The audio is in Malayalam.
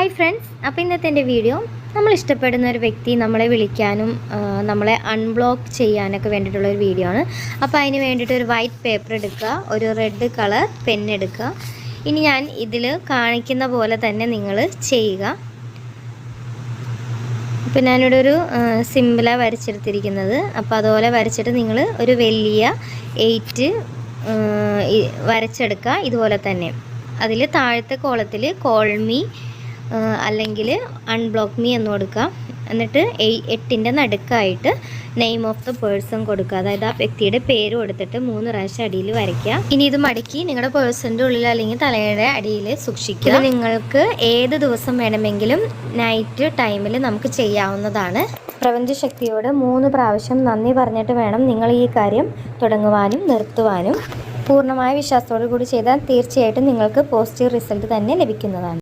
ഹായ് ഫ്രണ്ട്സ് അപ്പോൾ ഇന്നത്തെ എന്റെ വീഡിയോ നമ്മൾ ഇഷ്ടപ്പെടുന്ന ഒരു വ്യക്തി നമ്മളെ വിളിക്കാനും നമ്മളെ അൺബ്ലോക്ക് ചെയ്യാനൊക്കെ വേണ്ടിയിട്ടുള്ള ഒരു വീഡിയോ ആണ്. അപ്പോൾ അതിന് വേണ്ടിയിട്ട് ഒരു വൈറ്റ് പേപ്പർ എടുക്കുക ഒരു റെഡ് കളർ പെൻ എടുക്കുക. ഇനി ഞാൻ ഇതിൽ കാണിക്കുന്ന പോലെ തന്നെ നിങ്ങൾ ചെയ്യുക. ഇപ്പം ഞാനിവിടെ ഒരു സിമ്പിളാണ് വരച്ചെടുത്തിരിക്കുന്നത്. അപ്പോൾ അതുപോലെ വരച്ചിട്ട് നിങ്ങൾ ഒരു വലിയ എയ്റ്റ് വരച്ചെടുക്കുക ഇതുപോലെ തന്നെ. അതിൽ താഴത്തെ കോളത്തിൽ കോൾ മീ അല്ലെങ്കിൽ അൺബ്ലോക്ക് മീ എന്ന് കൊടുക്കുക. എന്നിട്ട് എട്ടിന്റെ നടുക്കായിട്ട് നെയിം ഓഫ് ദ പേഴ്സൺ കൊടുക്കുക. അതായത് ആ വ്യക്തിയുടെ പേര് കൊടുത്തിട്ട് മൂന്ന് പ്രാവശ്യം അടിയിൽ വരയ്ക്കുക. ഇനി ഇത് മടക്കി നിങ്ങളുടെ പേഴ്സന്റെ ഉള്ളിൽ അല്ലെങ്കിൽ തലയുടെ അടിയിൽ സൂക്ഷിക്കുക. നിങ്ങൾക്ക് ഏത് ദിവസം വേണമെങ്കിലും നൈറ്റ് ടൈമിൽ നമുക്ക് ചെയ്യാവുന്നതാണ്. പ്രപഞ്ചശക്തിയോട് മൂന്ന് പ്രാവശ്യം നന്ദി പറഞ്ഞിട്ട് വേണം നിങ്ങൾ ഈ കാര്യം തുടങ്ങുവാനും നിർത്തുവാനും. പൂർണമായ വിശ്വാസത്തോടു കൂടി ചെയ്താൽ തീർച്ചയായിട്ടും നിങ്ങൾക്ക് പോസിറ്റീവ് റിസൾട്ട് തന്നെ ലഭിക്കുന്നതാണ്.